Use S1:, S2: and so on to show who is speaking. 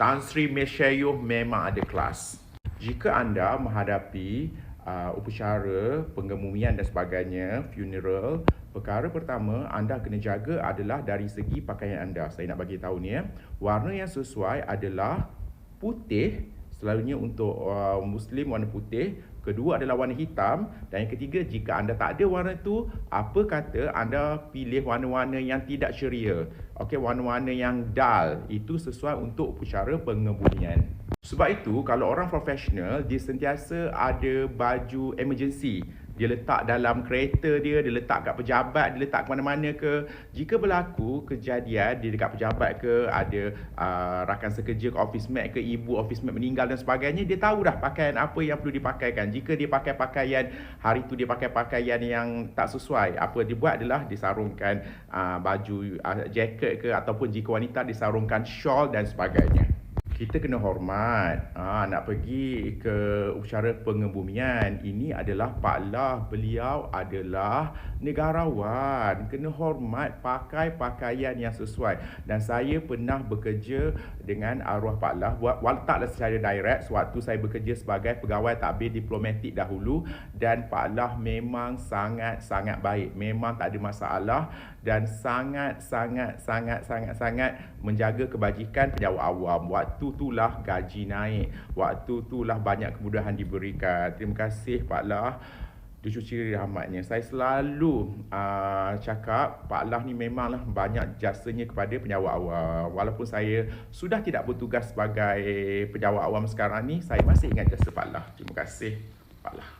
S1: Tan Sri Mesyayuh memang ada kelas. Jika anda menghadapi uh, upacara pengemumian dan sebagainya, funeral, perkara pertama anda kena jaga adalah dari segi pakaian anda. Saya nak bagi tahu ni ya. Warna yang sesuai adalah putih, selalunya untuk uh, muslim warna putih, kedua adalah warna hitam dan yang ketiga jika anda tak ada warna tu, apa kata anda pilih warna-warna yang tidak ceria. Okey, warna-warna yang dull itu sesuai untuk upacara pengebumian. Sebab itu, kalau orang profesional, dia sentiasa ada baju emergency. Dia letak dalam kereta dia, dia letak kat pejabat, dia letak ke mana-mana ke. Jika berlaku kejadian, dia dekat pejabat ke, ada uh, rakan sekerja ke office mate ke, ibu office mate meninggal dan sebagainya, dia tahu dah pakaian apa yang perlu dipakaikan. Jika dia pakai pakaian, hari tu dia pakai pakaian yang tak sesuai, apa dia buat adalah disarungkan uh, baju, uh, jacket ke, ataupun jika wanita disarungkan shawl dan sebagainya kita kena hormat. Ha, nak pergi ke upacara pengebumian ini adalah Pak Lah beliau adalah negarawan. Kena hormat pakai pakaian yang sesuai. Dan saya pernah bekerja dengan arwah Pak Lah walau taklah secara direct sewaktu saya bekerja sebagai pegawai takbir diplomatik dahulu. Dan Pak Lah memang sangat-sangat baik. Memang tak ada masalah. Dan sangat-sangat sangat-sangat sangat menjaga kebajikan penjawat awam itulah gaji naik. Waktu itulah banyak kemudahan diberikan. Terima kasih Pak Lah. Dicuci rahmatnya. Saya selalu uh, cakap Pak Lah ni memanglah banyak jasanya kepada penjawat awam. Walaupun saya sudah tidak bertugas sebagai penjawat awam sekarang ni, saya masih ingat jasa Pak Lah. Terima kasih Pak Lah.